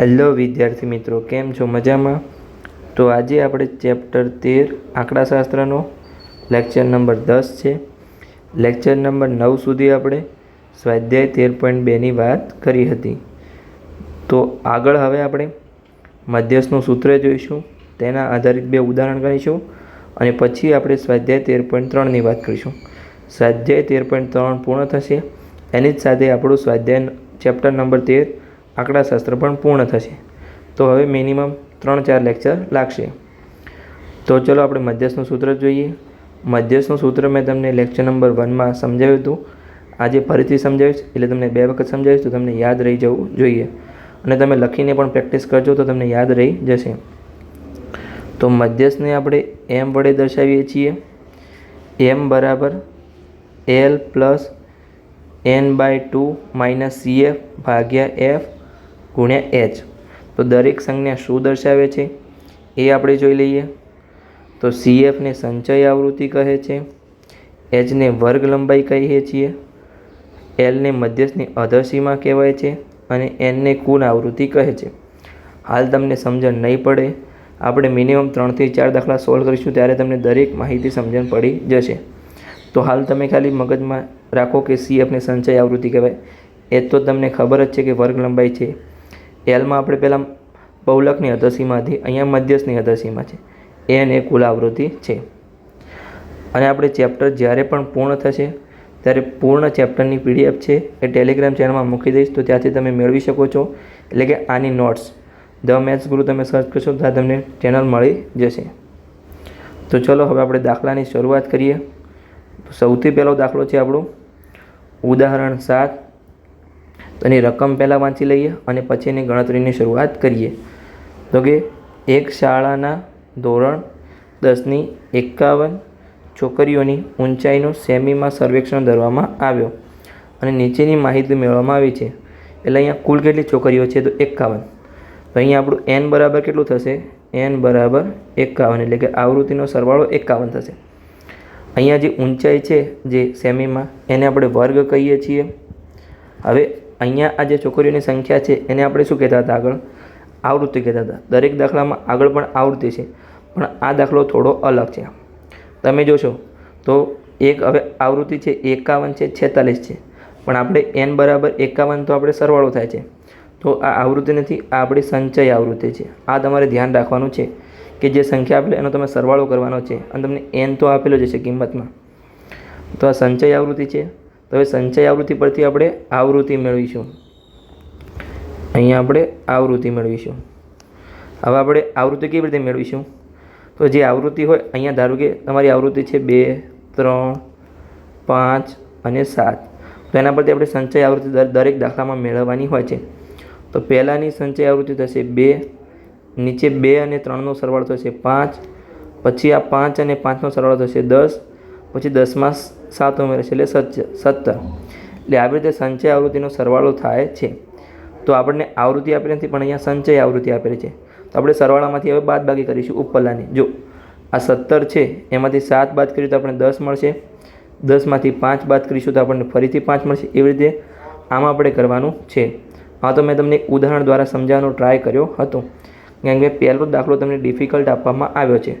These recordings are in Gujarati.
હેલો વિદ્યાર્થી મિત્રો, કેમ છો? મજામાં? તો આજે આપણે ચેપ્ટર તેર, આંકડાશાસ્ત્રનો લેક્ચર નંબર દસ છે. લેક્ચર નંબર નવ સુધી આપણે સ્વાધ્યાય તેર પોઈન્ટ બેની વાત કરી હતી. તો આગળ હવે આપણે મધ્યસ્થનું સૂત્ર જોઈશું, તેના આધારિત બે ઉદાહરણ ગણીશું અને પછી આપણે સ્વાધ્યાય તેર પોઈન્ટ ત્રણની વાત કરીશું. સ્વાધ્યાય તેર પોઈન્ટ ત્રણ પૂર્ણ થશે. એની જ સાથે આપણું સ્વાધ્યાય ચેપ્ટર નંબર તેર આંકડાશાસ્ત્ર પણ પૂર્ણ થશે. તો હવે મિનિમમ ત્રણ ચાર લેક્ચર લાગશે. તો ચલો આપણે મધ્યસ્થનું સૂત્ર જોઈએ. મધ્યસ્થનું સૂત્ર મેં તમને લેક્ચર નંબર વનમાં સમજાવ્યું હતું. આજે ફરીથી સમજાવીશ, એટલે તમને બે વખત સમજાવીશ, તો તમને યાદ રહી જવું જોઈએ. અને તમે લખીને પણ પ્રેક્ટિસ કરજો, તો તમને યાદ રહી જશે. તો મધ્યસ્થને આપણે એમ વડે દર્શાવીએ છીએ. એમ બરાબર l plus n by two minus c f ભાગ્યા એફ ગુણ્યા એચ તો દરેક સંજ્ઞા શું દર્શાવે છે? એ આપણે જોઈ લઈએ. તો સી એફને સંચય આવૃત્તિ કહે છે. એચને વર્ગ લંબાઈ કહીએ છીએ. એલને મધ્યસ્થની અધસીમા કહેવાય છે અને એનને કુલ આવૃત્તિ કહે છે. હાલ તમને સમજણ નહીં પડે. આપણે મિનિમમ ત્રણથી ચાર દાખલા સોલ્વ કરીશું ત્યારે તમને દરેક માહિતી સમજણ પડી જશે. તો હાલ તમે ખાલી મગજમાં રાખો કે સી એફને સંચય આવૃત્તિ કહેવાય. એ તો તમને ખબર જ છે કે વર્ગ લંબાઈ છે. એલમાં આપણે પહેલાં બહુલકની અધસીમા અહીંયા મધ્યસ્થની અધસીમા છે. એન એ કુલ આવૃત્તિ છે. અને આપણે ચેપ્ટર જ્યારે પણ પૂર્ણ થશે, ત્યારે પૂર્ણ ચેપ્ટરની પીડીએફ છે એ ટેલિગ્રામ ચેનલમાં મૂકી દઈશ, તો ત્યાંથી તમે મેળવી શકો છો. એટલે કે આની નોટ્સ. ધ મેથ્સ ગુરુ તમે સર્ચ કરશો, તો તમને ચેનલ મળી જશે. તો ચલો હવે આપણે દાખલાની શરૂઆત કરીએ. સૌથી પહેલો દાખલો છે આપણો. ઉદાહરણ સાત. તો એની રકમ પહેલાં વાંચી લઈએ અને પછી એની ગણતરીની શરૂઆત કરીએ. તો કે એક શાળાના ધોરણ દસની એકાવન છોકરીઓની ઊંચાઈનું સેમીમાં સર્વેક્ષણ ધરવામાં આવ્યો અને નીચેની માહિતી મેળવવામાં આવી છે. એટલે અહીંયા કુલ કેટલી છોકરીઓ છે તો એકાવન. તો અહીંયા આપણું એન બરાબર કેટલું થશે? એન બરાબર એકાવન, એટલે કે આવૃત્તિનો સરવાળો એકાવન થશે. અહીંયા જે ઊંચાઈ છે જે સેમીમાં, એને આપણે વર્ગ કહીએ છીએ. હવે અહીંયા આ જે છોકરીઓની સંખ્યા છે, એને આપણે શું કહેતા હતા આગળ? આવૃત્તિ કહેતા હતા. દરેક દાખલામાં આગળ પણ આવૃત્તિ છે, પણ આ દાખલો થોડો અલગ છે. તમે જોશો તો એક હવે આવૃત્તિ છે એકાવન છે, છેતાલીસ છે. પણ આપણે એન બરાબર એકાવન તો આપણે સરવાળો થાય છે. તો આ આવૃત્તિ નથી, આ આપણી સંચય આવૃત્તિ છે. આ તમારે ધ્યાન રાખવાનું છે કે જે સંખ્યા આપેલી એનો તમે સરવાળો કરવાનો છે. અને તમને એન તો આપેલો જ છે કિંમતમાં. તો આ સંચય આવૃત્તિ છે તો હવે સંચય આવૃત્તિ પરથી આપણે આવૃત્તિ મેળવીશું. અહીંયા આપણે આવૃત્તિ મેળવીશું. હવે આપણે આવૃત્તિ કેવી રીતે મેળવીશું? તો જે આવૃત્તિ હોય, અહીંયા ધારો કે તમારી આવૃત્તિ છે બે, ત્રણ, પાંચ અને સાત. તો એના પરથી આપણે સંચય આવૃત્તિ દરેક દાખલામાં મેળવવાની હોય છે. તો પહેલાંની સંચય આવૃત્તિ થશે બે, નીચે બે અને ત્રણનો સરવાળો થશે પાંચ, પછી આ પાંચ અને પાંચનો સરવાળો થશે દસ, પછી દસમાં સાત ઉમેરશે એટલે સત્તર. એટલે આવી રીતે સંચય આવૃત્તિનો સરવાળો થાય છે. તો આપણને આવૃત્તિ આપેલી નથી, પણ અહીંયા સંચય આવૃત્તિ આપેલી છે. તો આપણે સરવાળામાંથી હવે બાદ બાકી કરીશું ઉપરલાની. જો આ સત્તર છે, એમાંથી સાત બાદ કરીએ તો આપણને દસ મળશે. દસમાંથી પાંચ બાદ કરીશું તો આપણને ફરીથી પાંચ મળશે. એવી રીતે આમાં આપણે કરવાનું છે. આ તો મેં તમને ઉદાહરણ દ્વારા સમજાવવાનો ટ્રાય કર્યો હતો. કેમ કે પહેલો દાખલો તમને ડિફિકલ્ટ આપવામાં આવ્યો છે.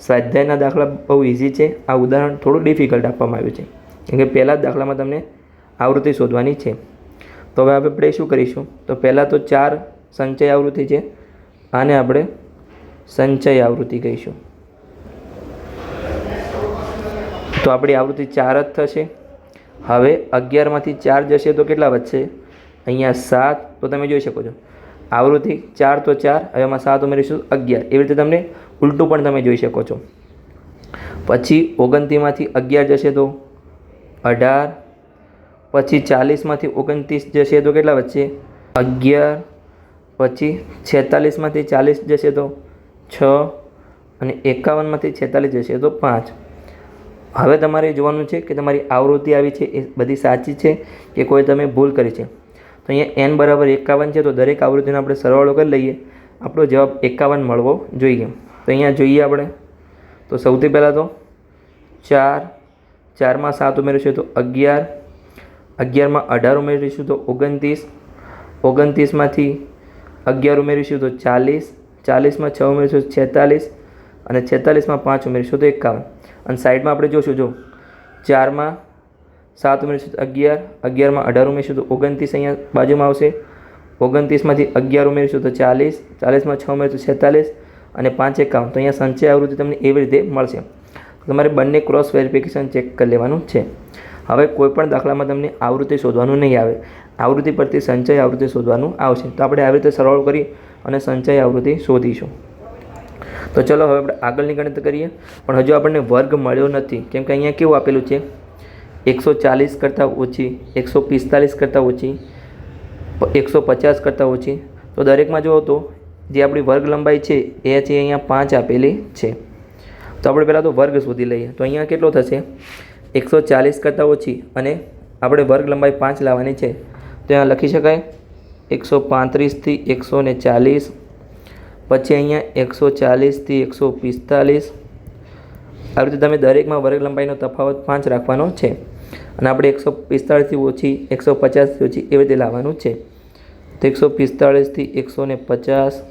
સ્વાધ્યાયના દાખલા બહુ ઇઝી છે. આ ઉદાહરણ થોડું ડિફિકલ્ટ આપવામાં આવ્યું છે. કેમ કે પહેલાં દાખલામાં તમને આવૃત્તિ શોધવાની છે. તો હવે આપણે શું કરીશું? તો પહેલાં તો ચાર સંચય આવૃત્તિ છે. આને આપણે સંચય આવૃત્તિ કહીશું. તો આપણી આવૃત્તિ ચાર જ થશે. હવે અગિયારમાંથી ચાર જશે તો કેટલા વધશે? અહીંયા સાત. તો તમે જોઈ શકો છો. આવૃત્તિ ચાર તો ચાર, હવે એમાં સાત ઉમેરીશું અગિયાર. એવી રીતે તમને ઉલટું પણ તમે જોઈ શકો છો. પછી ઓગણત્રીસમાંથી અગિયાર જશે તો અઢાર. પછી ચાલીસમાંથી ઓગણત્રીસ જશે તો કેટલા વચ્ચે અગિયાર. પછી છેતાલીસમાંથી ચાલીસ જશે તો છ અને એકાવનમાંથી છેતાલીસ જશે તો પાંચ. હવે તમારે જોવાનું છે કે તમારી આવૃત્તિ આવી છે એ બધી સાચી છે કે કોઈ તમે ભૂલ કરી છે? તો અહીંયા એન બરાબર એકાવન છે તો દરેક આવૃત્તિનો આપણે સરવાળો કરી લઈએ. આપણો જવાબ એકાવન મળવો જોઈએ. તો અહીંયા જોઈએ આપણે. તો સૌથી પહેલાં તો ચાર, ચારમાં સાત ઉમેરીશું તો અગિયાર, અગિયારમાં અઢાર ઉમેરીશું તો ઓગણત્રીસ, ઓગણત્રીસમાંથી અગિયાર ઉમેરીશું તો ચાલીસ, ચાલીસમાં છ ઉમેરીશું તો છેતાલીસ અને છેતાલીસમાં પાંચ ઉમેરીશું તો એકાવન. અને સાઈડમાં આપણે જોશું જો ચારમાં સાત ઉમેરીશું તો અગિયાર, અગિયારમાં અઢાર ઉમેરીશું તો ઓગણત્રીસ અહીંયા બાજુમાં આવશે. ઓગણત્રીસમાંથી અગિયાર ઉમેરીશું તો ચાલીસ, ચાલીસમાં છ ઉમેરીશું છેતાલીસ અને પાંચ એકાઉન્ટ. તો અહીંયા સંચય આવૃત્તિ તમને એવી રીતે મળશે. તમારે બંને ક્રોસ વેરિફિકેશન ચેક કરી લેવાનું છે. હવે કોઈપણ દાખલામાં તમને આવૃત્તિ શોધવાનું નહીં આવે. આવૃત્તિ પરથી સંચય આવૃત્તિ શોધવાનું આવશે. તો આપણે આવી રીતે સરળ કરી અને સંચય આવૃત્તિ શોધીશું. તો ચલો હવે આપણે આગળની ગણતરી કરીએ. પણ હજુ આપણને વર્ગ મળ્યો નથી. કેમ કે અહીંયા કેવું આપેલું છે? એકસો ચાલીસ કરતાં ઓછી, એકસો પિસ્તાલીસ કરતાં ઓછી, એકસો પચાસ કરતાં ઓછી. તો દરેકમાં જુઓ તો જે આપણી વર્ગ લંબાઈ છે, એ છે અહીંયા પાંચ આપેલી છે. તો આપણે પહેલાં તો વર્ગ શોધી લઈએ. તો અહીંયા કેટલો થશે? એકસો ચાલીસ કરતાં ઓછી અને આપણે વર્ગ લંબાઈ પાંચ લાવવાની છે. તો અહીંયા લખી શકાય? એકસો પાંત્રીસથી એકસો ને ચાલીસ, પછી અહીંયા એકસો ચાલીસથી એકસો પિસ્તાલીસ. આવી રીતે તમે દરેકમાં વર્ગ લંબાઈનો તફાવત પાંચ રાખવાનો છે. અને આપણે એકસો પિસ્તાળીસથી ઓછી, એકસો પચાસથી ઓછી એવી રીતે લાવવાનું છે. તો એકસો પિસ્તાળીસથી એકસો ને પચાસ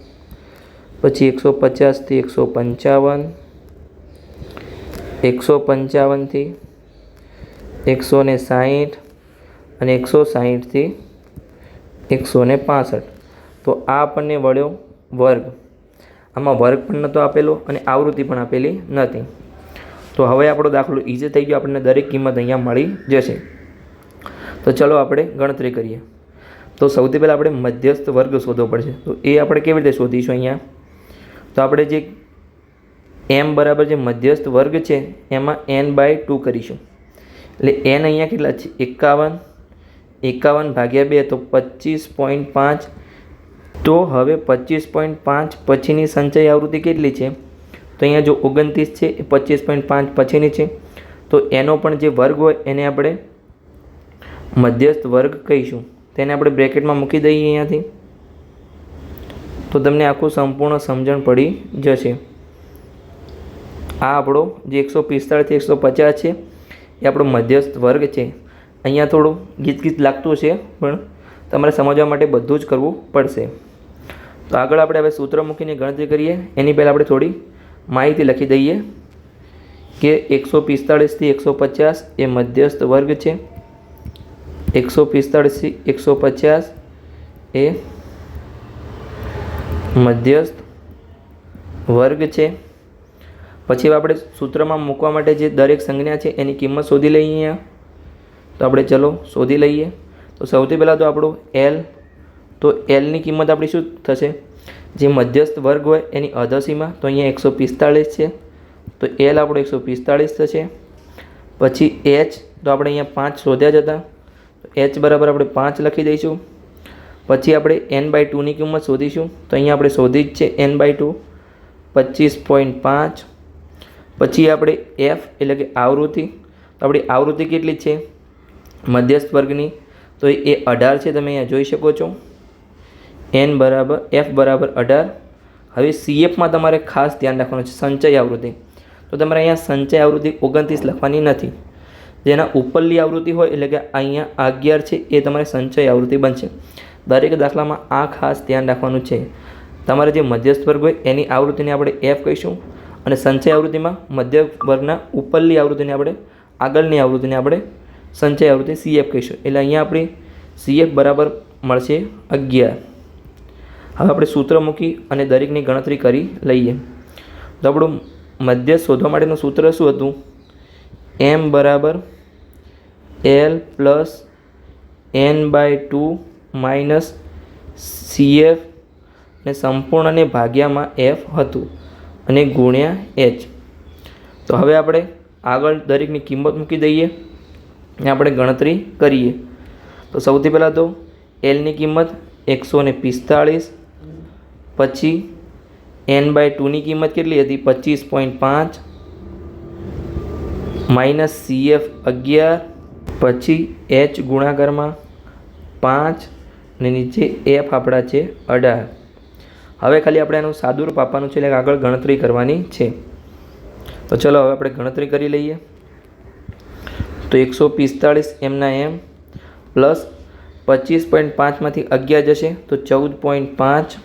પછી એકસો પચાસથી એકસો પંચાવન, એકસો પંચાવનથી એકસો ને સાહીઠ અને એકસો સાહીઠથી એકસો ને પાસઠ. તો આ આપણને વળ્યો વર્ગ. આમાં વર્ગ પણ નહોતો આપેલો અને આવૃત્તિ પણ આપેલી નથી તો હવે આપણો દાખલો ઈઝી થઈ ગયો, આપણને દરેક કિંમત અહીંયા મળી જશે. તો ચલો આપણે ગણતરી કરીએ. તો સૌથી પહેલાં આપણે મધ્યસ્થ વર્ગ શોધવો પડશે. તો એ આપણે કેવી રીતે શોધીશું અહીંયા? તો આપણે જે એમ બરાબર જે મધ્યસ્થ વર્ગ છે, એમાં એન બાય ટુ કરીશું. એટલે એન અહીંયા કેટલા છે? એકાવન. એકાવન ભાગ્યા બે તો પચીસ પોઈન્ટ પાંચ. તો હવે પચીસ પોઈન્ટ પાંચ પછીની સંચય આવૃત્તિ કેટલી છે? તો અહીંયા જો ઓગણત્રીસ છે, એ પચીસ પોઈન્ટ પાંચ પછીની છે. તો એનો પણ જે વર્ગ હોય, એને આપણે મધ્યસ્થ વર્ગ કહીશું. તેને આપણે બ્રેકેટમાં મૂકી દઈએ અહીંયાથી. તો તમને આખું સંપૂર્ણ સમજણ પડી જશે. આ આપણો જે એકસો પિસ્તાળીસથી એકસો પચાસ છે, એ આપણો મધ્યસ્થ વર્ગ છે. અહીંયા થોડું ગીત ગીત લાગતું છે પણ તમારે સમજવા માટે બધું જ કરવું પડશે. તો આગળ આપણે હવે સૂત્ર મૂકીને ગણતરી કરીએ. એની પહેલાં આપણે થોડી માહિતી લખી દઈએ કે એકસો પિસ્તાળીસથી એકસો પચાસ એ મધ્યસ્થ વર્ગ છે. એકસો પિસ્તાળીસથી એકસો પચાસ એ મધ્યસ્થ વર્ગ છે. પછી આપણે સૂત્રમાં મૂકવા માટે જે દરેક સંજ્ઞા છે એની કિંમત શોધી લઈએ અહીંયા. તો આપણે ચલો શોધી લઈએ. તો સૌથી પહેલાં તો આપણું એલ તો એલની કિંમત આપણી શું થશે? જે મધ્યસ્થ વર્ગ હોય એની અધસીમાં, તો અહીંયા એકસો પિસ્તાળીસ છે. તો એલ આપણો એકસો પિસ્તાળીસ થશે. પછી એચ તો આપણે અહીંયા પાંચ શોધ્યા જ હતા. એચ બરાબર આપણે પાંચ લખી દઈશું. પછી આપણે એન બાય ટુની કિંમત શોધીશું. તો અહીંયા આપણે શોધી જ છે એન બાય ટુ પચીસ પોઈન્ટ પાંચ. પછી આપણે એફ એટલે કે આવૃત્તિ. તો આપણી આવૃત્તિ કેટલી છે? મધ્યસ્થ વર્ગની. તો એ અઢાર છે, તમે અહીંયા જોઈ શકો છો. એન બરાબર એફ બરાબર અઢાર. હવે સીએફમાં તમારે ખાસ ધ્યાન રાખવાનું છે, સંચય આવૃત્તિ. તો તમારે અહીંયા સંચય આવૃત્તિ ઓગણત્રીસ લખવાની નથી. જેના ઉપરલી આવૃત્તિ હોય, એટલે કે અહીંયા અગિયાર છે, એ તમારે સંચય આવૃત્તિ બનશે. દરેક દાખલામાં આ ખાસ ધ્યાન રાખવાનું છે. તમારે જે મધ્યસ્થ વર્ગ હોય એની આવૃત્તિને આપણે એફ કહીશું અને સંચય આવૃત્તિમાં મધ્ય વર્ગના ઉપરની આવૃત્તિને આપણે આગળની આવૃત્તિને આપણે સંચય આવૃત્તિ સીએફ કહીશું. એટલે અહીંયા આપણી સીએફ બરાબર મળશે અગિયાર. હવે આપણે સૂત્ર મૂકી અને દરેકની ગણતરી કરી લઈએ. તો આપણું મધ્ય શોધવા માટેનું સૂત્ર શું હતું? એમ બરાબર l plus n by two minus cf ને સંપૂર્ણને ભાગ્યામાં એફ હતું અને ગુણ્યા એચ. તો હવે આપણે આગળ દરેકની કિંમત મૂકી દઈએ ને આપણે ગણતરી કરીએ. તો સૌથી પહેલાં તો એલની કિંમત એકસો ને પિસ્તાળીસ, પછી એન બાય ટુની કિંમત કેટલી હતી? પચીસ પોઈન્ટ પાંચ, માઇનસ સીએફ અગિયાર, પછી એચ ગુણાકારમાં પાંચ અને નીચે એફ આપણા છે અઢાર. હવે ખાલી આપણે એનું સાદુરૂપ આપવાનું છે, એટલે આગળ ગણતરી કરવાની છે. તો ચલો હવે આપણે ગણતરી કરી લઈએ. તો એકસો પિસ્તાળીસ એમના એમ પ્લસ પચીસ પોઈન્ટ પાંચમાંથી અગિયાર જશે, તો ચૌદ પોઈન્ટ પાંચ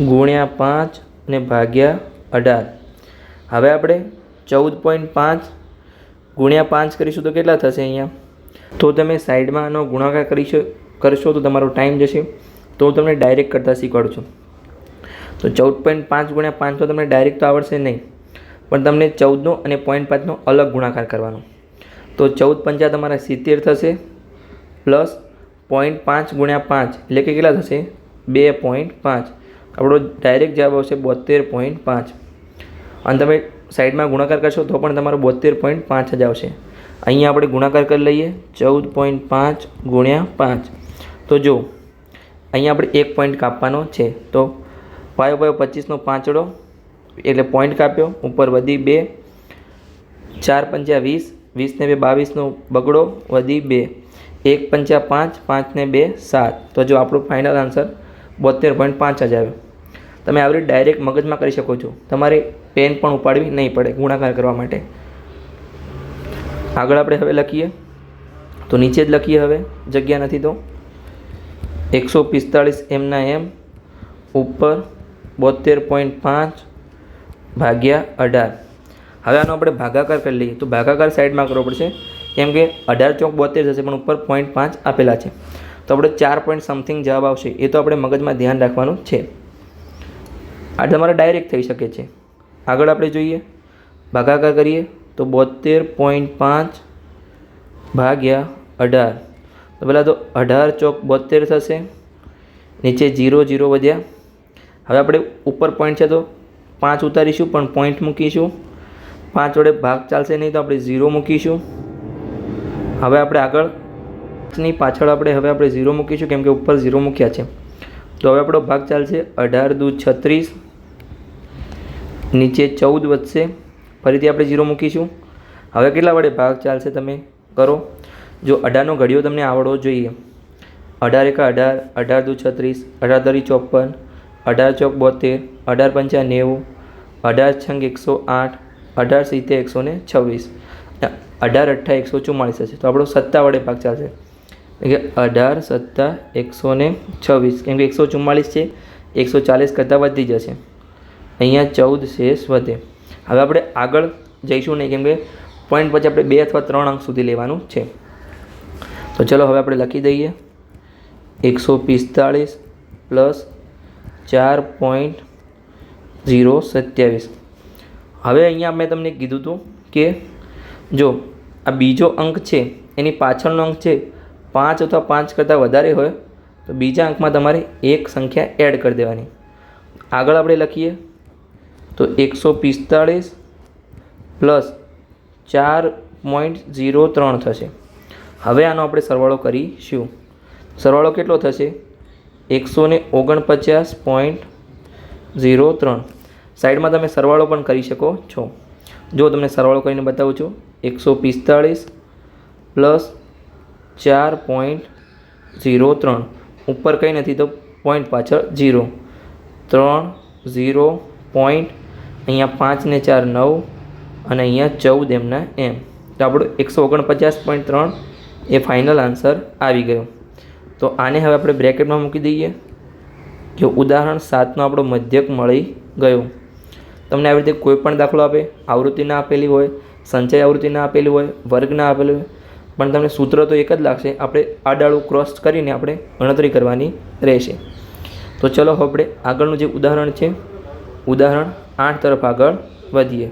ગુણ્યા પાંચ ને ભાગ્યા અઢાર. હવે આપણે ચૌદ પોઈન્ટ પાંચ ગુણ્યા પાંચ કરીશું તો કેટલા થશે અહીંયા? તો તમે સાઈડમાં આનો ગુણાકાર કરીશો કરશો તો તમારો ટાઈમ જશે. તો હું તમને ડાયરેક્ટ કરતાં શીખવાડું છું. તો ચૌદ પોઈન્ટ પાંચ ગુણ્યા પાંચ તો તમને ડાયરેક્ટ તો આવડશે નહીં. પણ તમને ચૌદનો અને પોઈન્ટ પાંચનો અલગ ગુણાકાર કરવાનો. તો ચૌદ પંચા તમારા સિત્તેર થશે. પ્લસ પોઈન્ટ પાંચ ગુણ્યા પાંચ એટલે કે કેટલા થશે? બે પોઈન્ટ પાંચ. આપણો ડાયરેક્ટ જવાબ આવશે બોતેર પોઈન્ટ પાંચ. અને તમે સાઈડમાં ગુણાકાર કરશો તો પણ તમારો બોતેર પોઈન્ટ પાંચ જ આવશે. અહીંયા આપણે ગુણાકાર કરી લઈએ. ચૌદ પોઈન્ટ પાંચ ગુણ્યા પાંચ. તો જો અહીંયા આપણે એક પોઈન્ટ કાપવાનો છે. તો પાયો પાયો પચીસનો પાંચડો, એટલે પોઈન્ટ કાપ્યો, ઉપર વધી બે, ચાર પંચ્યા વીસ, વીસને બે બાવીસનો બગડો, વધી બે, એક પંચ્યા પાંચ, પાંચને બે સાત. તો જો આપણો ફાઇનલ આન્સર બોતેર પોઈન્ટ પાંચ જ આવ્યો. તમે આવી રીતે ડાયરેક્ટ મગજમાં કરી શકો છો. તમારે પેન પણ ઉપાડવી નહીં પડે ગુણાકાર કરવા માટે. આગળ આપણે હવે લખીએ. તો નીચે જ લખીએ હવે, જગ્યા નથી તો. એકસો પિસ્તાળીસ એમના એમ ઉપર બોતેર પોઈન્ટ પાંચ ભાગ્યા અઢાર. હવે આનો આપણે ભાગાકાર કરી લઈએ. તો ભાગાકાર સાઈડમાં કરવો પડશે. કેમ કે અઢાર ચોક બોતેર થશે પણ ઉપર પોઈન્ટ પાંચ આપેલા છે. તો આપણે ચાર પોઈન્ટ સમથિંગ જવાબ આવશે. એ તો આપણે મગજમાં ધ્યાન રાખવાનું છે. આ તમારે ડાયરેક્ટ થઈ શકે છે. આગળ આપણે જોઈએ. ભાગાકાર કરીએ તો બોતેર પોઈન્ટ પાંચ ભાગ્યા અઢાર. તો પહેલાં તો અઢાર ચોક બોતેર થશે, નીચે જીરો જીરો વધ્યા. હવે આપણે ઉપર પોઈન્ટ છે તો પાંચ ઉતારીશું, પણ પોઈન્ટ મૂકીશું. પાંચ વડે ભાગ ચાલશે નહીં તો આપણે ઝીરો મૂકીશું. હવે આપણે આગળની પાછળ આપણે હવે આપણે ઝીરો મૂકીશું, કેમ કે ઉપર ઝીરો મૂક્યા છે. તો હવે આપણો ભાગ ચાલશે અઢાર દૂધ છત્રીસ, નીચે ચૌદ વધશે. ફરીથી આપણે ઝીરો મૂકીશું. હવે કેટલા વડે ભાગ ચાલશે તમે કરો? જો અઢારનો ઘડિયો તમને આવડવો જોઈએ, અઢાર એકા અઢાર અઢાર દુ છત્રીસ, અઢાર દરી ચોપન, અઢાર ચોક બોતેર, અઢાર પંચા નેવું, અઢાર છંગ એકસો આઠ, અઢાર સિત્તેર એકસો ને છવ્વીસ. અઢાર અઠ્ઠા એકસો ચુમ્માળીસ હશે. તો આપણો સત્તા વડે ભાગ ચાલશે. કે અઢાર સત્તા એકસો ને છવ્વીસ, કેમ કે એકસો ચુમ્માળીસ છે, એકસો ચાલીસ કરતાં વધી જશે. અહીંયા ચૌદ શેષ વધે. હવે આપણે આગળ જઈશું નહીં, કેમ કે પોઈન્ટ પછી આપણે બે અથવા ત્રણ અંક સુધી લેવાનું છે. તો ચલો હવે આપણે લખી દઈએ. એકસો પિસ્તાળીસ પ્લસ ચાર પોઈન્ટ ઝીરો સત્યાવીસ. હવે અહીંયા મેં તમને કીધું હતું કે જો આ બીજો અંક છે, એની પાછળનો અંક છે પાંચ અથવા પાંચ કરતાં વધારે હોય, તો બીજા અંકમાં તમારે એક સંખ્યા એડ કરી દેવાની. આગળ આપણે લખીએ. તો એકસો પિસ્તાળીસ પ્લસ ચાર પોઈન્ટ ઝીરો ત્રણ થશે. હવે આનો આપણે સરવાળો કરીશું. સરવાળો કેટલો થશે? એકસો ને ઓગણપચાસ પોઈન્ટ ઝીરો ત્રણ. સાઈડમાં તમે સરવાળો પણ કરી શકો છો. જો તમને સરવાળો કરીને બતાવું છું, એકસો પિસ્તાળીસ પ્લસ ચાર પોઈન્ટ ઝીરો ત્રણ. ઉપર કંઈ નથી તો પોઈન્ટ પાછળ ઝીરો. ત્રણ, ઝીરો, પોઈન્ટ, અહીંયા પાંચ ને ચાર, નવ અને અહીંયા ચૌદ એમના એમ. તો આપણું એકસો ઓગણપચાસ પોઈન્ટ ત્રણ એ ફાઇનલ આન્સર આવી ગયો. તો આને હવે આપણે બ્રેકેટમાં મૂકી દઈએ. જો ઉદાહરણ સાતનો આપણો મધ્યક મળી ગયો. તમને આવી રીતે કોઈ પણ દાખલો આપે, આવૃત્તિ ના આપેલી હોય, સંચય આવૃત્તિ ના આપેલી હોય, વર્ગ ના આપેલી હોય, પણ તમને સૂત્ર તો એક જ લાગશે. આપણે આડાળું ક્રોસ કરીને આપણે ગણતરી કરવાની રહેશે. તો ચલો આપણે આગળનું જે ઉદાહરણ છે, ઉદાહરણ આઠ તરફ આગળ વધીએ.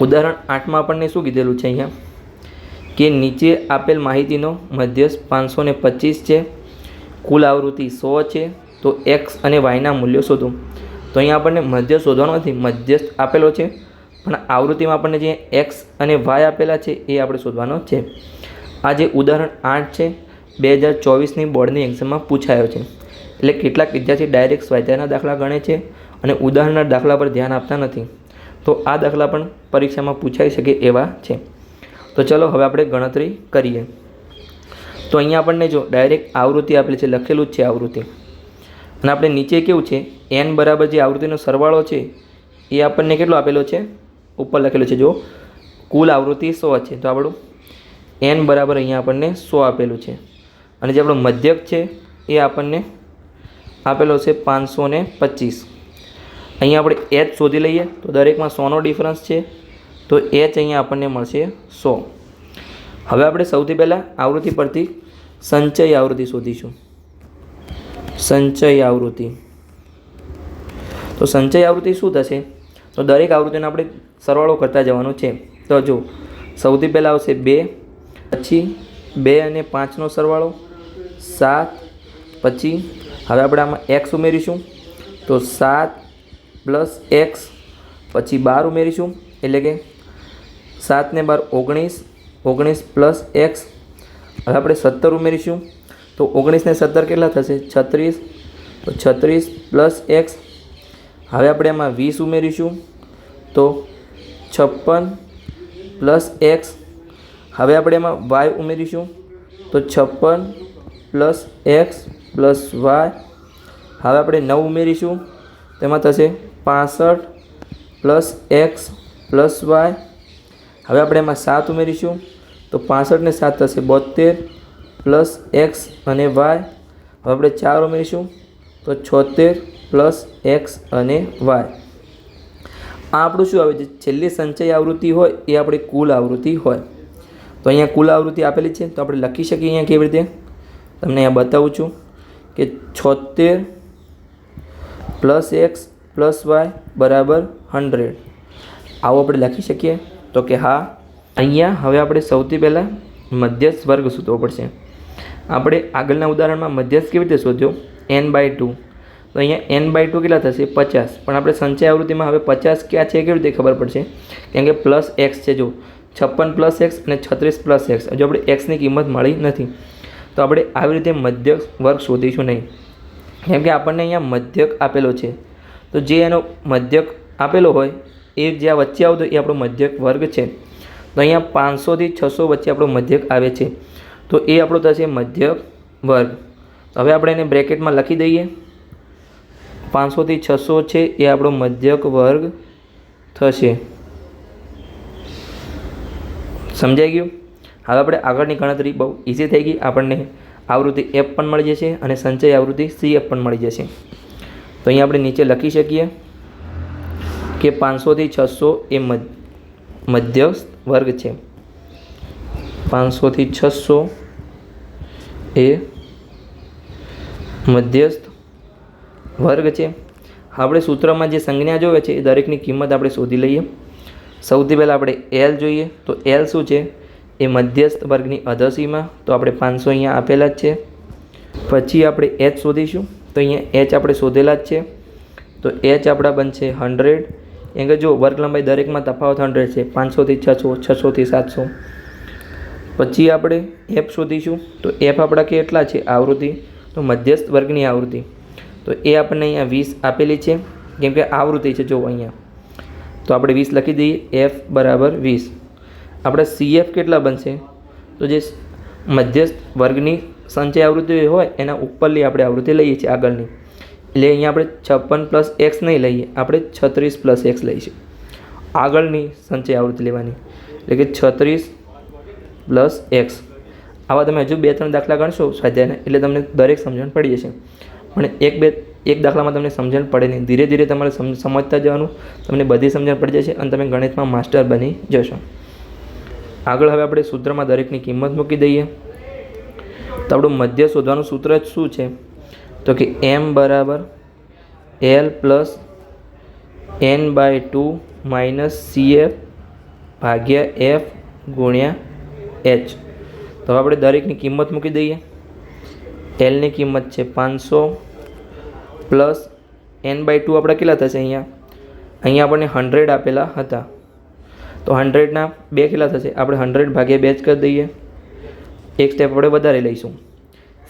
ઉદાહરણ આઠમાં આપણને શું કીધેલું છે અહીંયા? કે નીચે આપેલ માહિતીનો મધ્યસ્થ પાંચસો ને પચીસ છે, કુલ આવૃત્તિ સો છે, તો એક્સ અને વાયના મૂલ્યો શોધો. તો અહીંયા આપણને મધ્ય શોધવાનો નથી મધ્યસ્થ આપેલો છે, પણ આવૃત્તિમાં આપણને જે એક્સ અને વાય આપેલા છે એ આપણે શોધવાનો છે. આ જે ઉદાહરણ આઠ છે, બે હજાર ચોવીસની બોર્ડની એક્ઝામમાં પૂછાયો છે. એટલે કેટલાક વિદ્યાર્થી ડાયરેક્ટ સ્વાધ્યાયના દાખલા ગણે છે અને ઉદાહરણના દાખલા પર ધ્યાન આપતા નથી. તો આ દાખલા પણ પરીક્ષામાં પૂછાઈ શકે એવા છે. તો ચલો હવે આપણે ગણતરી કરીએ. તો અહીંયા આપણને જો ડાયરેક્ટ આવૃત્તિ આપેલી છે, લખેલું જ છે આવૃત્તિ. અને આપણે નીચે કેવું છે એન બરાબર જે આવૃત્તિનો સરવાળો છે, એ આપણને કેટલો આપેલો છે? ઉપર લખેલું છે, જો કુલ આવૃત્તિ સો છે. તો આપણું એન બરાબર અહીંયા આપણને સો આપેલું છે. અને જે આપણો મધ્યક છે, એ આપણને આપેલો છે પાંચસો ને પચીસ. અહીંયા આપણે એચ શોધી લઈએ, તો દરેકમાં સોનો ડિફરન્સ છે તો એચ અહીંયા આપણને મળશે સો. હવે આપણે સૌથી પહેલાં આવૃત્તિ પરથી સંચય આવૃત્તિ શોધીશું. સંચય આવૃત્તિ. તો સંચય આવૃત્તિ શું થશે? તો દરેક આવૃત્તિનો આપણે સરવાળો કરતા જવાનું છે. તો જો, સૌથી પહેલાં આવશે બે, પછી બે અને પાંચનો સરવાળો, સાત, પછી હવે આપણે આમાં એક્સ ઉમેરીશું. તો સાત પ્લસ એક્સ પછી બાર ઉમેરીશું. એટલે કે સાત ને બાર ઓગણીસ ઓગણીસ પ્લસ એક્સ હવે આપણે સત્તર ઉમેરીશું. તો ઓગણીસ ને સત્તર કેટલા થશે? છત્રીસ. તો છત્રીસ પ્લસ એક્સ હવે આપણે એમાં વીસ ઉમેરીશું. તો છપ્પન પ્લસ એક્સ હવે આપણે એમાં વાય ઉમેરીશું. તો છપ્પન પ્લસ એક્સ પ્લસ વાય. હવે આપણે નવ ઉમેરીશું. તેમાં થશે પાસઠ પ્લસ એક્સ પ્લસ વાય. હવે આપણે એમાં સાત ઉમેરીશું. તો પાસઠ ને સાત થશે બોતેર પ્લસ એક્સ અને વાય. હવે આપણે ચાર ઉમેરીશું. તો છોતેર પ્લસ એક્સ અને વાય. આ આપણું શું આવે છે? છેલ્લી સંચય આવૃત્તિ હોય એ આપણી કુલ આવૃત્તિ હોય. તો અહીંયા કુલ આવૃત્તિ આપેલી છે. તો આપણે લખી શકીએ અહીંયા કેવી રીતે? તમને અહીંયા બતાવું છું કે છોતેર પ્લસ એક્સ પ્લસ વાય બરાબર હંડ્રેડ. આવું આપણે લખી શકીએ. તો કે હા, અહીંયા હવે આપણે સૌથી પહેલાં મધ્યસ્થ વર્ગ શોધવો પડશે. આપણે આગળના ઉદાહરણમાં મધ્યસ્થ કેવી રીતે શોધ્યો? એન બાય ટુ તો અહીંયા એન બાય ટુ કેટલા થશે? પચાસ. પણ આપણે સંચય આવૃત્તિમાં હવે પચાસ ક્યાં છે કેવી રીતે ખબર પડશે? કેમ કે પ્લસ એક્સ છે જો. છપ્પન પ્લસ એક્સ અને છત્રીસ પ્લસ એક્સ હજુ આપણે એક્સની કિંમત મળી નથી. તો આપણે આવી રીતે મધ્યક વર્ગ શોધીશું નહીં. કેમ કે આપણને અહીંયા મધ્યક આપેલો છે. તો જે એનો મધ્યક આપેલો હોય એ જ્યાં વચ્ચે આવતો એ આપણો મધ્યક વર્ગ છે. તો અહીંયા પાંચસોથી છસો વચ્ચે આપણો મધ્યક આવે છે. તો એ આપણો થશે મધ્યક વર્ગ. હવે આપણે એને બ્રેકેટમાં લખી દઈએ. પાંચસોથી છસો છે એ આપણો મધ્યક વર્ગ થશે. સમજાઈ ગયું? હવે આપણે આગળની ગણતરી બહુ ઇઝી થઈ ગઈ. આપણને આવૃત્તિ એફ પણ મળી જશે અને સંચય આવૃત્તિ સી એફ પણ મળી જશે. તો અહીંયા આપણે નીચે લખી શકીએ. કે પાંચસોથી છસો એ મધ, મધ્યસ્થ વર્ગ છે. પાંચસોથી છસો એ મધ્યસ્થ વર્ગ છે. આપણે સૂત્રમાં જે સંજ્ઞા જોવે છે એ દરેકની કિંમત આપણે શોધી લઈએ. સૌથી પહેલાં આપણે એલ જોઈએ. તો એલ શું છે? એ મધ્યસ્થ વર્ગની અધસીમાં. તો આપણે પાંચસો અહીંયા આપેલા જ છે. પછી આપણે એચ શોધીશું. તો અહીંયા એચ આપણે શોધેલા જ છે. તો એચ આપણા બનશે હંડ્રેડ એમ કે જો વર્ગ લંબાઈ દરેકમાં તફાવત હંડ્રેડ છે, પાંચસોથી છસો, છસોથી સાતસો. પછી આપણે એફ શોધીશું. તો એફ આપણા કેટલા છે? આવૃત્તિ. તો મધ્યસ્થ વર્ગની આવૃત્તિ. તો એ આપણને અહીંયા વીસ આપેલી છે. કેમ કે આવૃત્તિ છે, જો અહીંયા. તો આપણે વીસ લખી દઈએ. એફ બરાબર વીસ. આપણે સીએફ કેટલા બનશે? તો જે મધ્યસ્થ વર્ગની સંચય આવૃત્તિ હોય, એના ઉપરની આપણે આવૃત્તિ લઈએ છીએ આગળની. એટલે અહીંયા આપણે છપ્પન પ્લસ એક્સ નહીં લઈએ, આપણે છત્રીસ પ્લસ એક્સ લઈશું. આગળની સંચય આવૃત્તિ લેવાની, એટલે કે છત્રીસ પ્લસ એક્સ આવા તમે હજુ બે ત્રણ દાખલા ગણશો સ્વાધ્યાયને, એટલે તમને દરેક સમજણ પડી જશે. પણ એક બે, એક દાખલામાં તમને સમજણ પડે નહીં. ધીરે ધીરે તમારે સમજતા જવાનું, તમને બધી સમજણ પડી જશે અને તમે ગણિતમાં માસ્ટર બની જશો. આગળ હવે આપણે સૂત્રમાં દરેકની કિંમત મૂકી દઈએ. તો આપણું મધ્ય શોધવાનું સૂત્ર જ શું છે? તો કે એમ બરાબર l plus n by two minus c f ભાગ્યા એફ ગુણ્યા એચ. તો આપણે દરેકની કિંમત મૂકી દઈએ. એલની કિંમત છે પાંચસો પ્લસ એન બાય ટુ આપણા કેટલા થશે અહીંયા? અહીંયા આપણને હંડ્રેડ આપેલા હતા. તો હંડ્રેડના બે કેટલા થશે? આપણે હંડ્રેડ ભાગ્યા બે જ કરી દઈએ. એક સ્ટેપ આપણે વધારે લઈશું.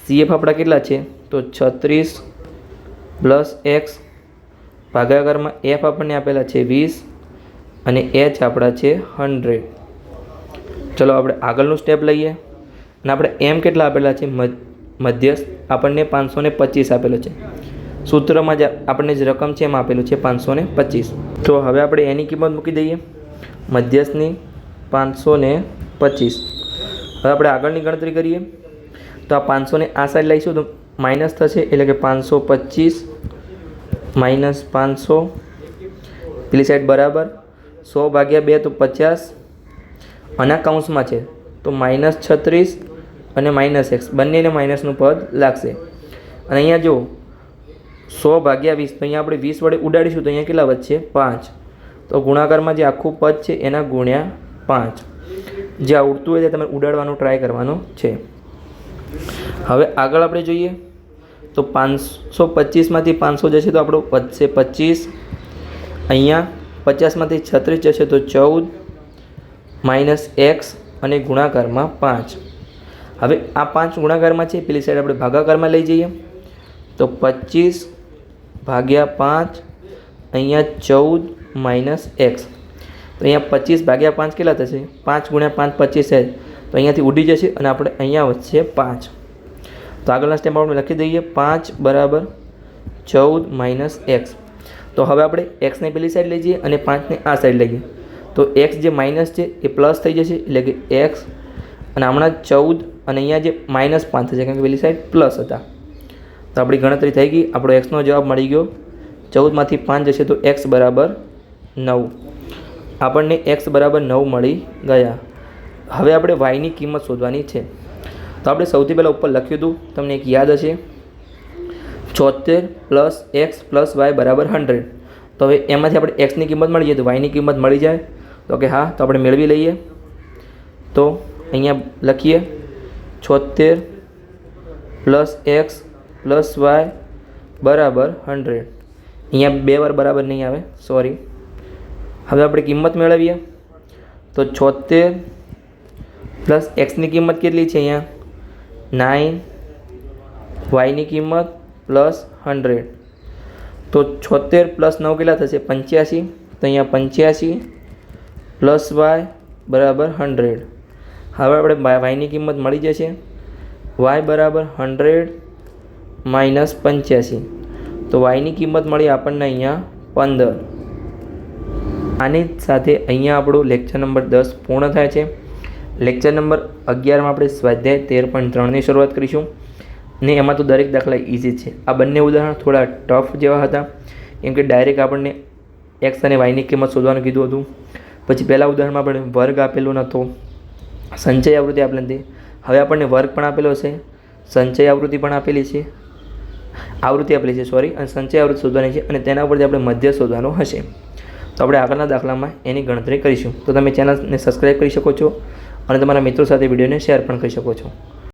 સીએફ આપણા કેટલા છે? તો છત્રીસ પ્લસ એક્સ ભાગાકારમાં એફ આપણને આપેલા છે વીસ અને એચ આપણા છે હંડ્રેડ. ચલો આપણે આગળનું સ્ટેપ લઈએ. અને આપણે એમ કેટલા આપેલા છે? મધ્યસ્થ આપણને પાંચસો ને પચીસ આપેલો છે. સૂત્રમાં જ આપણને જે રકમ છે એમાં આપેલું છે પાંચસો ને પચીસ. તો હવે આપણે એની કિંમત મૂકી દઈએ. મધ્યસ્થની પાંચસો ને પચીસ. હવે આપણે આગળની ગણતરી કરીએ. તો આ પાંચસો ને આ સાઈડ લઈશું તો માઇનસ થશે એટલે કે પાંચસો પચીસ, માઇનસ પાંચસો. પેલી સાઈડ બરાબર, સો ભાગ્યા બે તો પચાસ. આના કૌંસમાં છે, તો માઇનસ છત્રીસ અને માઇનસ એક્સ. બંનેને માઇનસનું પદ લાગશે. અને અહીંયા જો સો ભાગ્યા વીસ, તો અહીંયા આપણે વીસ વડે ઉડાડીશું, તો અહીંયા કેટલા વધશે? પાંચ. તો ગુણાકારમાં જે આખું પદ છે, એના ગુણ્યા પાંચ. જે આવડતું હોય તે તમે ઉડાડવાનું ટ્રાય કરવાનો છે. હવે આગળ આપણે જોઈએ તો પાંચસો પચીસમાંથી પાંચસો જશે તો આપણો વધશે પચીસ. અહીંયા પચાસમાંથી છત્રીસ જશે તો ચૌદ. માઇનસ એક્સ અને ગુણાકારમાં પાંચ. હવે આ પાંચ ગુણાકારમાં છે, પેલી સાઈડ આપણે ભાગાકારમાં લઈ જઈએ. તો પચીસ ભાગ્યા પાંચ, અહીંયા ચૌદ માઇનસ એક્સ. તો અહીંયા પચીસ ભાગ્યા પાંચ કેટલા થશે? પાંચ ગુણ્યા પાંચ પચીસ છે. તો અહીંયાથી ઉડી જશે અને આપણે અહીંયા વધશે પાંચ. તો આગળના સ્ટેપ આપણે લખી દઈએ પાંચ બરાબર ચૌદ માઇનસ એક્સ તો હવે આપણે એક્સને પેલી સાઈડ લઈ જઈએ અને પાંચને આ સાઈડ લઈએ તો એક્સ જે માઇનસ છે એ પ્લસ થઈ જશે, એટલે કે એક્સ અને હમણાં ચૌદ અને અહીંયા જે માઇનસ પાંચ થશે, કારણ કે પેલી સાઈડ પ્લસ હતા. તો આપણી ગણતરી થઈ ગઈ. આપણો એક્સનો જવાબ મળી ગયો. ચૌદમાંથી પાંચ જશે તો એક્સ બરાબર નવ. આપણને એક્સ બરાબર નવ મળી ગયા. હવે આપણે વાયની કિંમત શોધવાની છે. તો આપણે સૌથી પહેલાં ઉપર લખ્યું હતું, તમને એક યાદ હશે. છોતેર પ્લસ એક્સ પ્લસ વાય બરાબર હંડ્રેડ. તો હવે એમાંથી આપણે એક્સની કિંમત મળી જાય, તો વાયની કિંમત મળી જાય. તો કે હા, તો આપણે મેળવી લઈએ. તો અહીંયા લખીએ, છોતેર પ્લસ એક્સ પ્લસ વાય બરાબર હંડ્રેડ. અહીંયા બે વાર બરાબર નહીં આવે, સોરી. હવે આપણે કિંમત મેળવીએ. તો છોતેર પ્લસ એક્સની કિંમત કેટલી છે અહીંયા? નાઇન વાયની કિંમત પ્લસ હંડ્રેડ. તો છોતેર પ્લસ નવ કેટલા થશે? પંચ્યાસી. તો અહીંયા પંચ્યાસી પ્લસ વાય બરાબર હંડ્રેડ. હવે આપણે વાયની કિંમત મળી જશે. વાય બરાબર હંડ્રેડ માઇનસ પંચ્યાસી. તો વાયની કિંમત મળી આપણને અહીંયા પંદર. આની સાથે અહીંયા આપણો લેક્ચર નંબર દસ પૂર્ણ થાય છે. લેક્ચર નંબર અગિયારમાં આપણે સ્વાધ્યાય તેર પોઈન્ટ ત્રણની શરૂઆત કરીશું. ને એમાં તો દરેક દાખલા ઇઝી છે. આ બંને ઉદાહરણ થોડા ટફ જેવા હતા. કેમ કે ડાયરેક્ટ આપણને એક્સ અને વાયની કિંમત શોધવાનું કીધું હતું. પછી પહેલાં ઉદાહરણમાં આપણે વર્ગ આપેલો નહોતો. સંચય આવૃત્તિ આપેલી હવે આપણને વર્ગ પણ આપેલો છે. સંચય આવૃત્તિ પણ આપેલી છે. આવૃત્તિ આપેલી છે સોરી અને સંચય આવૃત્તિ શોધવાની છે અને તેના ઉપરથી આપણે મધ્ય શોધવાનો હશે. તો આપણે આગળના દાખલામાં એની ગણતરી કરીશું. તો તમે ચેનલને સબસ્ક્રાઈબ કરી શકો છો. અને તમારા મિત્રો સાથે વિડીયોને શેર પણ કરી શકો છો.